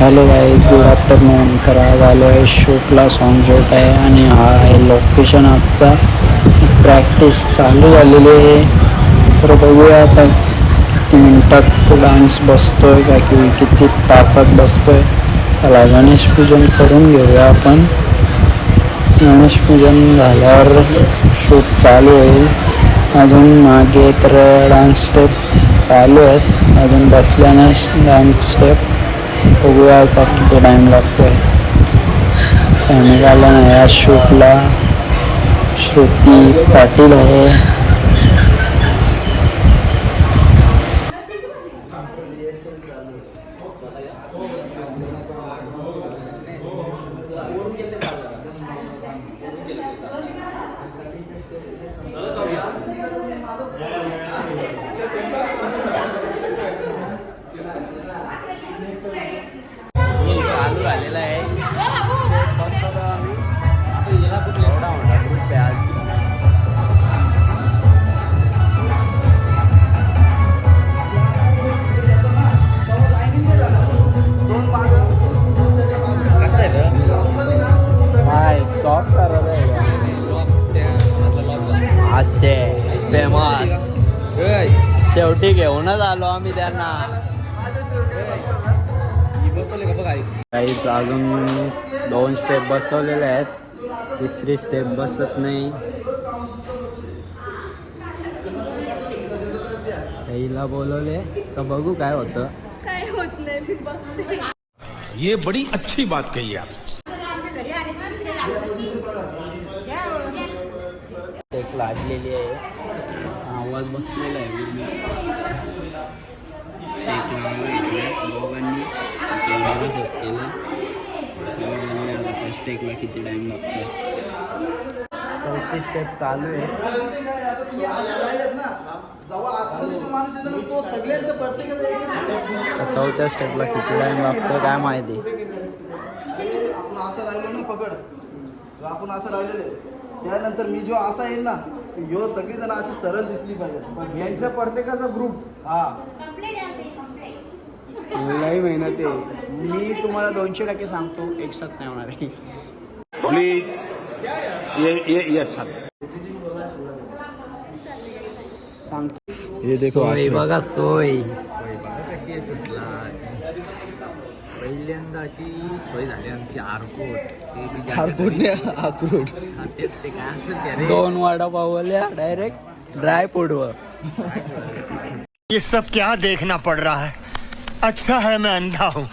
Hello guys good afternoon तर आज आलो आहे शूटला सॉन्ग शूट आहे आणि हा आहे लोकेशन आजचा. प्रॅक्टिस चालू झालेली आहे. तर बघूया आता किती मिनिटात डान्स बसतो आहे का की किती तासात बसतो आहे चला गणेश पूजन करून घेऊया आपण. गणेश पूजन झाल्यावर शूट चालू होईल. अजून मागे तर डान्स स्टेप चालू आहेत. अजून बसल्यानं डान्स स्टेप बघूया आता किती टाईम लागतोय. आहे आला नाही या शूटला श्रुती पाटील आहे. आजचे फेमस शेवटी घेऊनच आलो आम्ही त्यांना. काहीच अजून दोन स्टेप बसवलेले आहेत. तिसरी स्टेप बसत नाही. ताईला बोलवले. तर बघू काय होतं. काय होत नाही मी बघते. ये बड़ी अच्छी बात कही आप। लाजलेली आहे. आवाज बसलेला आहे. दोघांनी कॅमेरा सेट केला फर्स्ट टेकला किती चौथी स्टेप चालू आहे. चौथ्या स्टेपला किती टाइम लागतो काय माहिती? आपण असं राहिलो ना पकड. आपण असं राहिलेले त्यानंतर मी जो असा येईल ना ह्यो सगळी जण अशी सरळ दिसली पाहिजे यांच्या प्रत्येकाचा ग्रुप हा. लई मेहनत आहे. मी तुम्हाला दोनशे टक्के सांगतो एक साथ नाही होणार आहे. प्लीज ये ये ये अच्छा सांगतो. हे सोय बघा सोय. सुटला पहिल्यांदाची सोय झाली आमची आरकोट ते ते ते काय असेल दोन वाडा पावल्या डायरेक्ट ड्राय फूडवर ये सब क्या देखना पड़ रहा है? अच्छा है मैं अंधा हूँ।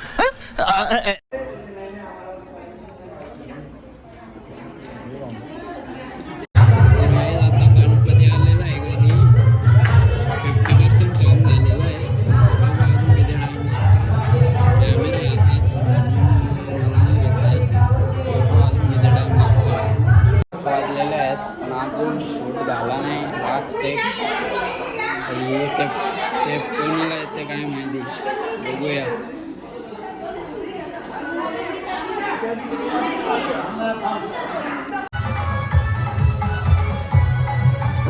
स्टेप एक स्टेप कोणाला येते काय माहिती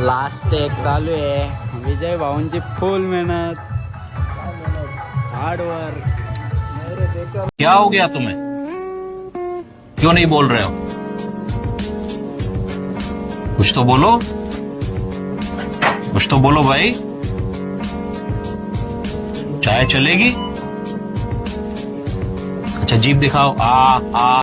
लास्ट एक चालू आहे विजय भाऊंची फुल मेहनत। हार्ड वर्क क्या हो गया तुम्हें? क्यों नहीं बोल रहे हो? कुछ तो बोलो। कुछ तो बोलो भाई। चाय चलेगी? अच्छा जीप दिखाओ। आ आ